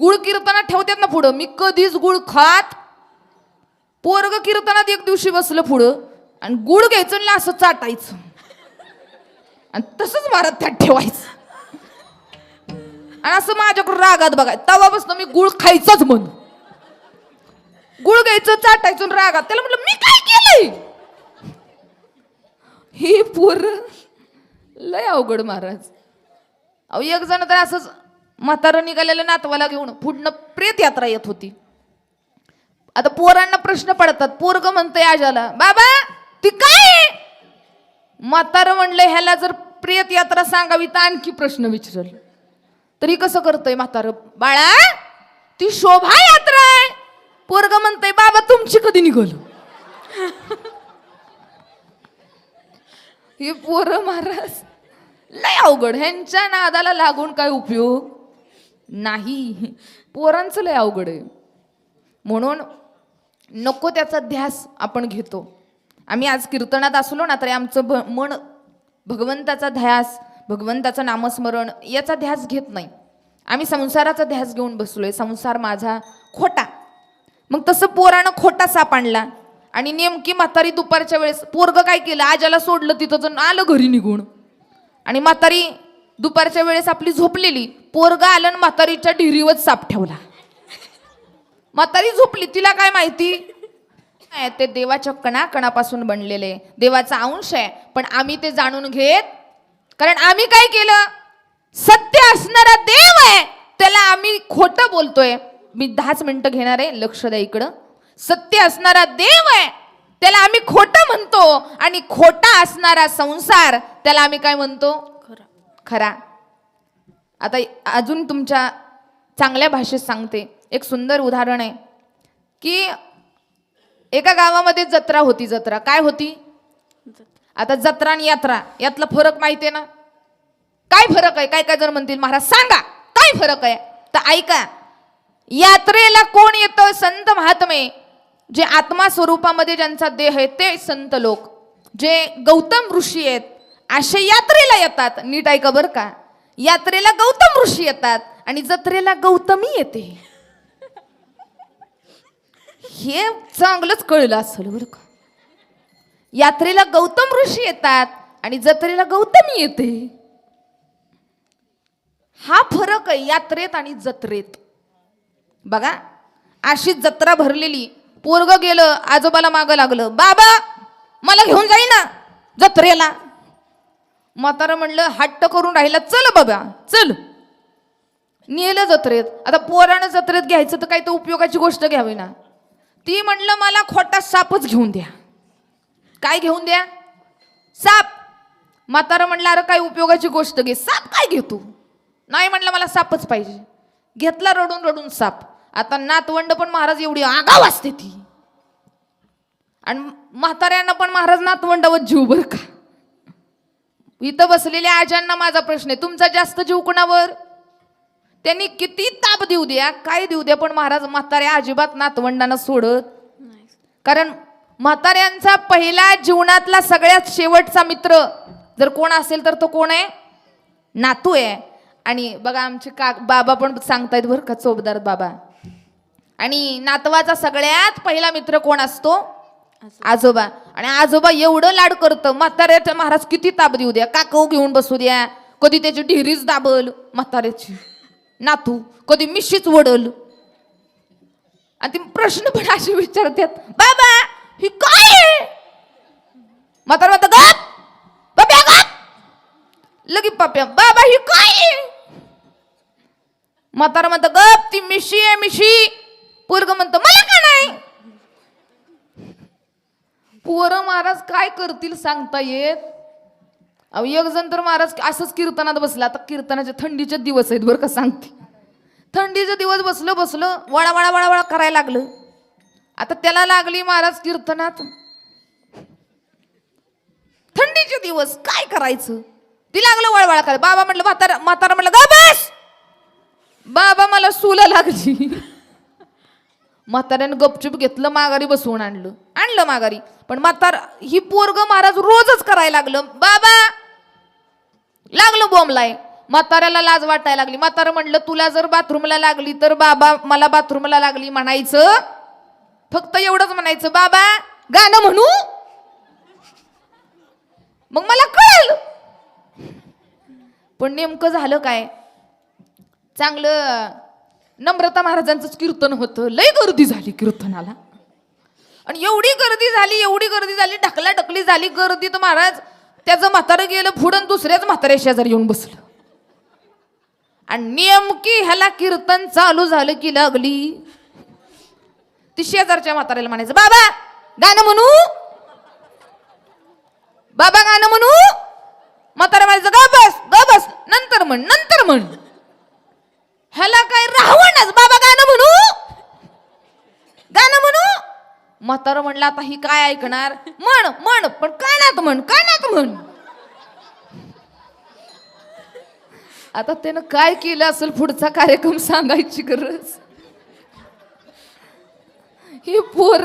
गुळ कीर्तनात ठेवतात ना पुढं. मी कधीच गुळ खात पोरग कीर्तनात एक दिवशी बसलं पुढं आणि गुळ घ्यायचं आणि असं चाटायचं. आणि तसंच मारत त्यात ठेवायचं. आणि असं माझ्याकडून रागात बघाय तवापासून मी गुळ खायचंच म्हण गुळ घ्यायचं चाटायचं आणि रागात. त्याला म्हटलं मी काय केलंय? ही पोर लय अवघड महाराज. अहो एक जण तर असंच म्हातारं निघालेलं नातवाला घेऊन पुढनं प्रेत यात्रा येत होती. आता पोरांना प्रश्न पडतात. पोरग म्हणतंय आजाला बाबा ती काय म्हातारं म्हणलं ह्याला जर प्रेत यात्रा सांगावी तर आणखी प्रश्न विचारल. तरी कसं करतंय म्हातारं? बाळा ती शोभा यात्रा आहे. पोरग म्हणतंय बाबा तुमची कधी निघल? हे पोरं महाराज लय अवघड. ह्यांच्या नादाला लागून काय उपयोग? नाही. पोरांचं लय अवघड आहे. म्हणून नको त्याचा ध्यास आपण घेतो. आम्ही आज कीर्तनात असलो ना तरी आमचं भ मन भगवंताचा ध्यास भगवंताचं नामस्मरण याचा ध्यास घेत नाही. आम्ही संसाराचा ध्यास घेऊन बसलो आहे संसार माझा खोटा. मग तसं पोरानं खोटा साप आणला. आणि नेमकी म्हातारी दुपारच्या वेळेस पोरगं काय केलं? आजाला सोडलं तिथं जण आलं घरी निघून. आणि म्हातारी दुपारच्या वेळेस आपली झोपलेली. पोरगा आलं आणि म्हातारीच्या ढिरीवर साप ठेवला. म्हातारी झोपली तिला काय माहिती? काय ते देवाच्या कणाकणापासून बनलेले. देवाचा अंश आहे पण आम्ही ते जाणून घेत कारण आम्ही काय केलं? सत्य असणारा देव आहे त्याला आम्ही खोटं बोलतोय. मी दहाच मिनिटं घेणार आहे लक्ष द्या इकडं. सत्य असणारा देव आहे त्याला आम्ही खोटं म्हणतो. आणि खोटा असणारा संसार त्याला आम्ही काय म्हणतो? खरा. आता अजून तुमच्या चांगल्या भाषेत सांगते. एक सुंदर उदाहरण आहे की एका गावामध्ये जत्रा होती जत्रा. काय होती? आता जत्रा आणि यात्रा यातला फरक माहिती आहे ना? काय फरक आहे? काय काय जण म्हणतील महाराज सांगा काय फरक आहे? तर ऐका यात्रेला कोण येतं? संत महात्मे. जे आत्मा स्वरूपामध्ये ज्यांचा देह आहे ते संत लोक. जे गौतम ऋषी आहेत असे यात्रेला येतात. नीट ऐका बरं का. यात्रेला गौतम ऋषी येतात आणि जत्रेला गौतमी येते. हे चांगलंच कळलं असेल बरं का. यात्रेला गौतम ऋषी येतात आणि जत्रेला गौतमी येते. हा फरक आहे यात्रेत आणि जत्रेत. बघा अशी जत्रा भरलेली. पोरग गेलं आजोबाला मागं लागलं. बाबा मला घेऊन जाई ना जत्रेला. म्हातारं म्हणलं हट्ट करून राहिला चल बाबा चल. नेलं जत्रेत. आता पोरानं जत्रेत घ्यायचं तर काही तर उपयोगाची गोष्ट घ्यावी ना. ती म्हणलं मला खोटा सापच घेऊन द्या. काय घेऊन द्या? साप. म्हातारं म्हणलं अरे काय उपयोगाची गोष्ट घे. साप काय घेतो नाही म्हणलं मला सापच पाहिजे. घेतला रडून रडून साप. आता नातवंड पण महाराज एवढी आगाव असते ती. आणि म्हाताऱ्यांना पण महाराज नातवंडावर जीव बर का इथं बसलेल्या आजांना माझा प्रश्न आहे. तुमचा जास्त जीव कुणावर? त्यांनी किती ताप देऊ द्या काय देऊ द्या पण महाराज म्हाताऱ्या अजिबात नातवंडांना सोडत. कारण म्हाताऱ्यांचा पहिला जीवनातला सगळ्यात शेवटचा मित्र जर कोण असेल तर तो कोण आहे? नातू आहे. आणि बघा आमचे का बाबा पण सांगतायत बरं का चोबदार बाबा. आणि नातवाचा सगळ्यात पहिला मित्र कोण असतो? आजोबा. आणि आजोबा एवढं लाड करतं. म्हाताऱ्याच्या महाराज किती ताप देऊ द्या. काकव घेऊन बसू द्या. कधी त्याची ढिरीच दाबल. म्हाताऱ्याची. नातू. कधी मिशीच वडल. आणि ते प्रश्न पण असे विचारतात. बाबा ही काय म्हातारा म्हणतं गप. बाब्या गप. लगी पाप्या बाबा ही काय आहे? म्हातारा म्हणतं गप. ती मिशी आहे मिशी. पोरग म्हणतं मला का नाही? पोरं महाराज काय करतील सांगता येत? अहो एक जण तर महाराज असंच कीर्तनात बसला. आता कीर्तनाचे थंडीचे दिवस आहेत बरं का सांगते. थंडीचे दिवस बसलं बसलं वळा वळा वळा वळा करायला लागलं. आता त्याला लागली महाराज कीर्तनात. थंडीचे दिवस काय करायचं? ती लागलं वळवळा करायला. बाबा म्हटलं म्हातारा म्हातारा म्हटलं गा बस! बाबा मला सुला लागली. म्हाताऱ्यानं गपचूप घेतलं माघारी बसवून आणलं. आणलं माघारी. पण म्हातार ही पोरग महाराज रोजच करायला लागलं. बाबा! लागलं बोंबलाय म्हाताऱ्याला लाज वाटायला लागली. म्हातारं म्हणलं तुला जर बाथरूमला लागली तर बाबा मला बाथरूमला लागली म्हणायचं. फक्त एवढंच म्हणायचं बाबा गाणं म्हणू? मग मला कळलं. पण नेमकं झालं काय? चांगलं नम्रता महाराजांचंच कीर्तन होतं. लय गर्दी झाली कीर्तनाला. आणि एवढी गर्दी झाली एवढी गर्दी झाली ढकला ढकली झाली गर्दीत महाराज त्याचं म्हातारं गेलं फुडून दुसऱ्याच म्हाताऱ्या शेजारी येऊन बसलं. आणि नेमकी ह्याला कीर्तन चालू झालं की लागली. ती शेजारच्या म्हाताऱ्याला म्हणायचं बाबा गाणं म्हणू. बाबा गाणं म्हणू. म्हातारा म्हणायचं ग बस ग बस नंतर म्हण नंतर म्हण ह्याला काय राहवणच बाबा गाणं म्हणू गाणं म्हणू म्हातारं आता ही काय ऐकणार? म्हण म्हण पण कानात म्हण कानात म्हण. आता त्यानं काय केलं असेल पुढचा कार्यक्रम सांगायची गरज? ही पोर.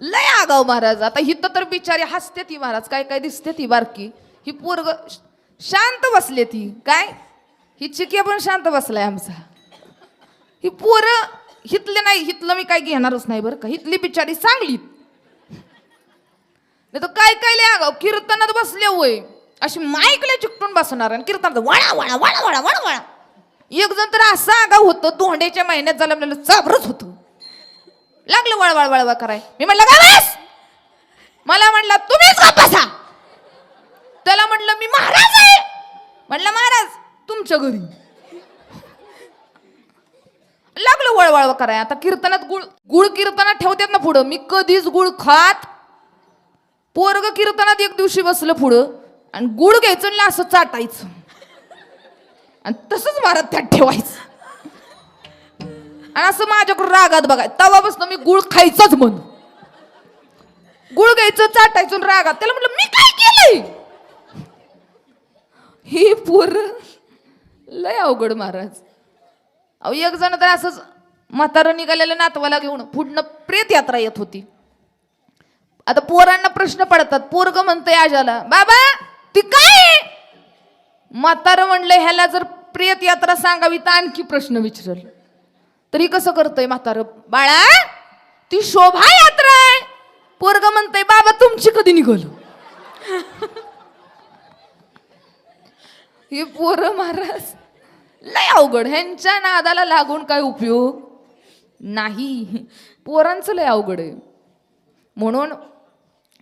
लय आगाव महाराज आता हिथं तर बिचारी हसते ती महाराज काय काय दिसते ती बारकी. ही पोरग शांत बसले ती काय? ही चिके पण शांत बसलाय आमचा. ही पोर हितले नाही हितलं मी काय घेणारच नाही बरं का. हितली बिचारी चांगली नाही तर काय काय लय अगं कीर्तनात बसले होय. अशी माईकला चिकटून बसणार आणि कीर्तनात वळा वळा वळा वळा वळा वळा. एक जण तर असा आगाव होतं धोंड्याच्या महिन्यात जन्मलेलं चाबरच होतं. लागलं वळवळ वळवा कराय मी म्हणलं का बस मला म्हटलं तुम्हीच का बसा. त्याला म्हणलं मी महाराज आहे. म्हणलं महाराज तुमच्या घरी. लागलं वळवळ कराय आता कीर्तनात गुळ गुळ कीर्तनात ठेवतात ना पुढं. मी कधीच गुळ खात पोरग कीर्तनात एक दिवशी बसलं पुढं आणि गुळ घ्यायचं आणि असं चाटायचं. आणि तसंच मारत त्यात ठेवायचं. आणि असं माझ्याकडे रागात बघाय तवापासून मी गुळ खायचंच म्हणून. गुळ घ्यायचं चाटायचं आणि रागात. त्याला म्हटलं मी काय केलंय? ही पोर लय अवघड महाराज. अहो एक जण तर असंच म्हातारं निघालेलं नातवाला घेऊन पुढनं प्रेत यात्रा येत होती. आता पोरांना प्रश्न पडतात. पोरग म्हणतंय आजाला बाबा ती काय म्हातारं म्हणलं ह्याला जर प्रेत यात्रा सांगावी तर आणखी प्रश्न विचारल. तरी कसं करतय म्हातारं? बाळा ती शोभा यात्रा आहे. पोरग म्हणतंय बाबा तुमची कधी निघल? हे पोरं महाराज लय अवघड. ह्यांच्या नादाला लागून काय उपयोग? नाही. पोरांचं लय अवघड आहे. म्हणून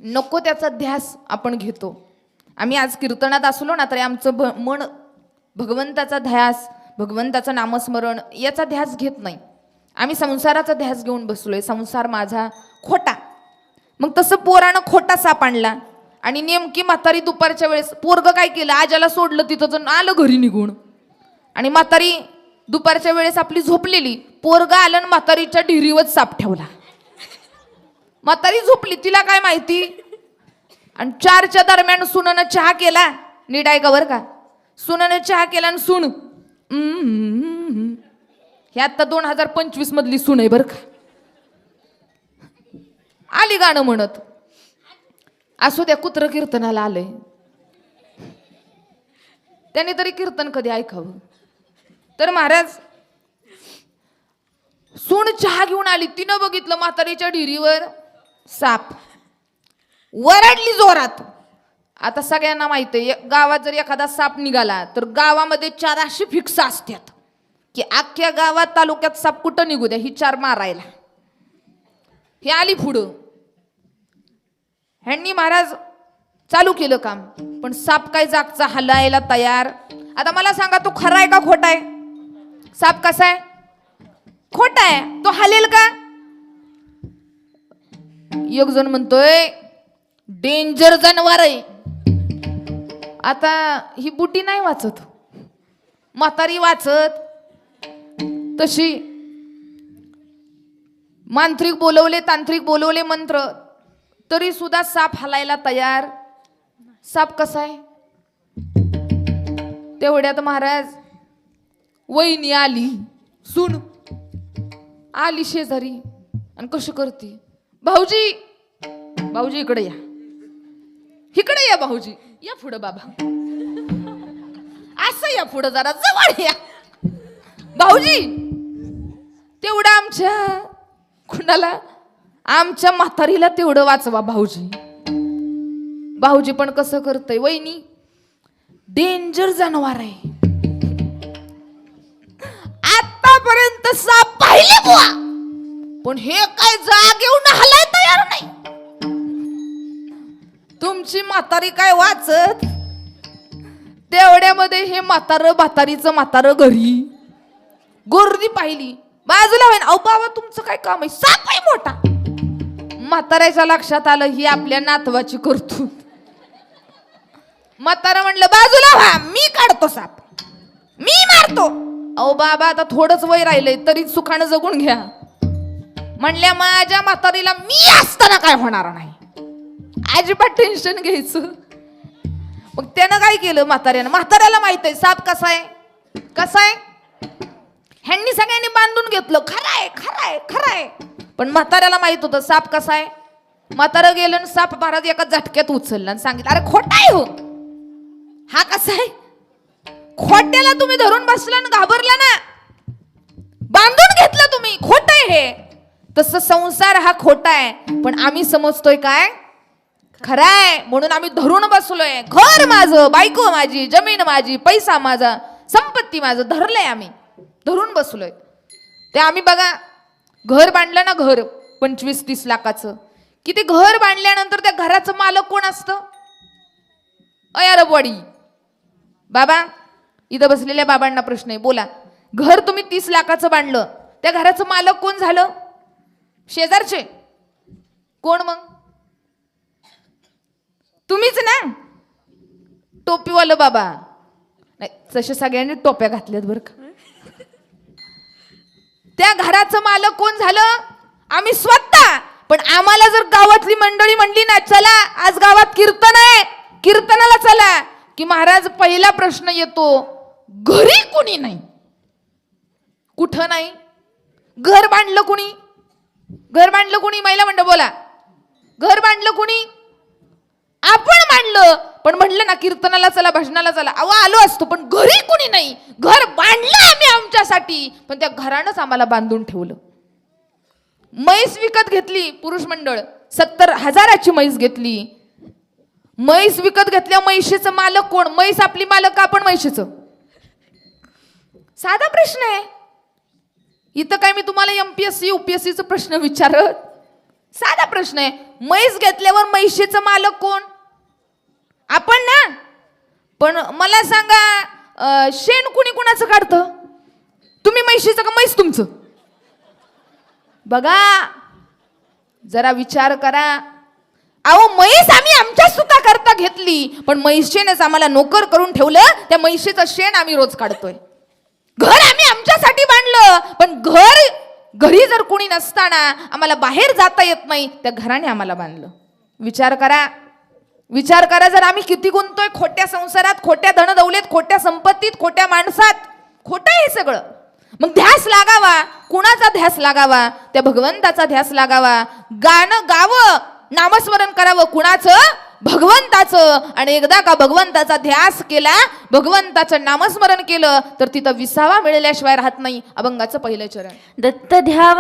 नको त्याचा ध्यास आपण घेतो. आम्ही आज कीर्तनात असलो ना तरी आमचं भ मन भगवंताचा ध्यास भगवंताचं नामस्मरण याचा ध्यास घेत नाही. आम्ही संसाराचा ध्यास घेऊन बसलो आहे संसार माझा खोटा. मग तसं पोरानं खोटा साप आणला. आणि नेमकी म्हातारी दुपारच्या वेळेस पोरग काय केलं? आजाला सोडलं तिथं जण आलं घरी निघून. आणि म्हातारी दुपारच्या वेळेस आपली झोपलेली पोरगा आलं आणि म्हातारीच्या ढिरीवर साप ठेवला. म्हातारी झोपली तिला काय माहिती? आणि चारच्या दरम्यान सुननं चहा केला. नीट ऐका बरं का? सुननं चहा केला आणि सुन हे आता दोन हजार पंचवीस मधली सुन आहे बरं का? आली गाणं म्हणत. असू द्या कुत्र कीर्तनाला आलंय. त्याने तरी कीर्तन कधी ऐकावं? तर महाराज सून चहा घेऊन आली. तिनं बघितलं म्हातारीच्या ढिरीवर साप. वरडली जोरात. आता सगळ्यांना माहिती आहे गावात जर एखादा साप निघाला तर गावामध्ये चार अशी फिक्स असतात की अख्ख्या गावात तालुक्यात साप कुठं निघू द्या ही चार मारायला. हे आली पुढं. ह्यांनी महाराज चालू केलं काम पण साप काय जागचा हलायला तयार? आता मला सांगा तो खरा आहे का खोटा आहे? साप कसा आहे? खोटा आहे. तो हालेल का? एक जण म्हणतोय डेंजर जनावर आहे. आता ही बुटी नाही वाचत. म्हातारी वाचत. तशी मांत्रिक बोलवले तांत्रिक बोलवले मंत्र तरी सुद्धा साप हलायला तयार. साप कसा आहे? तेवढ्यात महाराज वहिनी आली सुन आली शेजारी आणि कशी करते? भाऊजी भाऊजी इकडे या. इकडे या भाऊजी. या पुढं बाबा. असं या पुढं जरा जवळ या. भाऊजी तेवढं आमच्या कुणाला आमच्या म्हातारीला तेवढं वाचवा भाऊजी. भाऊजी पण कसं करतय वहिनी डेंजर जनावर आहे. आतापर्यंत साप पाहिले बुवा. पण हे काय जाग येऊन हलाय तयार नाही. तुमची म्हातारी काय वाचत? तेवढ्यामध्ये हे म्हातार म्हातारीचं म्हातार घरी. गोर्दी पाहिली. बाजूला होईन. अहो बाबा तुमचं काय काम आहे? साप आहे मोठा. म्हाताऱ्याच्या लक्षात आलं ही आपल्या नातवाची करतो म्हातारा म्हणलं बाजूला व्हा. मी काढतो साप. मी मारतो. अहो बाबा आता थोडंच वय राहिलंय तरी सुखानं जगून घ्या. म्हणल्या माझ्या म्हातारीला मी असताना काय होणार नाही. अजिबात टेन्शन घ्यायचं. मग त्यानं काय केलं म्हाताऱ्यानं? म्हाताऱ्याला माहीत आहे साप कसा आहे? कसा आहे? ह्यांनी सगळ्यांनी बांधून घेतलं. खरं आहे खरं आहे खरं आहे. पण म्हाताऱ्याला माहीत होतं साप कसा आहे? म्हातारं गेलं आणि साप महाराज एका झटक्यात उचलला आणि सांगितलं अरे खोटा आहे हो. हा कसा आहे? खोट्याला तुम्ही धरून बसला आणि घाबरला ना? बांधून घेतलं तुम्ही खोट आहे हे. तसं संसार हा खोटा आहे. पण आम्ही समजतोय काय? खरं आहे. म्हणून आम्ही धरून बसलोय. घर माझं बायको माझी जमीन माझी पैसा माझा संपत्ती माझं धरलंय आम्ही. धरून बसलोय. ते आम्ही बघा घर बांधलं ना घर पंचवीस तीस लाखाचं. की ते घर बांधल्यानंतर त्या घराचं मालक कोण असतं? अयारबवाडी बाबा इथं बसलेल्या बाबांना प्रश्न आहे. बोला. घर तुम्ही तीस लाखाचं बांधलं. त्या घराचं मालक कोण झालं? शेजारचे. कोण मग? तुम्हीच ना? टोपीवालं बाबा. नाही तसे सगळ्यांनी टोप्या घातल्यात बरं का. त्या घराचं मालक कोण झालं? आम्ही स्वतः. पण आम्हाला जर गावातली मंडळी म्हणली ना चला आज गावात कीर्तन आहे. कीर्तनाला चला. की महाराज पहिला प्रश्न येतो. घरी कुणी नाही. कुठं नाही? घर बांधलं कुणी? घर बांधलं कुणी? महिला मंडळ बोला. घर बांधलं कुणी? आपण मांडलं पण म्हणलं ना कीर्तनाला चला भजनाला चला. अहो आलो असतो पण घरी कुणी नाही. घर बांधलं आम्ही आमच्यासाठी. पण त्या घरानंच आम्हाला बांधून ठेवलं. म्हैस विकत घेतली पुरुष मंडळ. सत्तर हजाराची म्हैस घेतली. म्हैस विकत घेतल्या म्हैशीचं मालक कोण? म्हैस आपली मालक का आपण म्हैशीचं? साधा प्रश्न आहे. इथं काय मी तुम्हाला एम पी एस सी युपीएससीचा प्रश्न विचारत? साधा प्रश्न आहे. म्हैस घेतल्यावर म्हैशीचं मालक कोण? आपण ना? पण मला सांगा शेण कुणी कुणाचं काढतं? तुम्ही म्हैशीचं का म्हैस तुमचं? बघा जरा विचार करा. अहो म्हैस आम्ही आमच्या सुखा करता घेतली पण म्हैशीनेच आम्हाला नोकर करून ठेवलं त्या म्हैशीचं शेण आम्ही रोज काढतोय. आमच्यासाठी बांधलं. पण घर घरी जर कोणी नसताना आम्हाला बाहेर जाता येत नाही त्या घराने आम्हाला बांधलं. विचार करा. विचार करा जर आम्ही किती गुंतोय खोट्या संसारात खोट्या धनदौलेत खोट्या संपत्तीत खोट्या माणसात खोटं आहे हे सगळं. मग ध्यास लागावा. कुणाचा ध्यास लागावा? त्या भगवंताचा ध्यास लागावा. गाणं गावं नामस्मरण करावं. कुणाचं? भगवंताचं आणि एकदा का भगवंताचा ध्यास केला भगवंताचं नामस्मरण केलं तर तिथं विसावा मिळाल्याशिवाय राहत नाही अभंगाचं पहिलं चरण. दत्त ध्यावा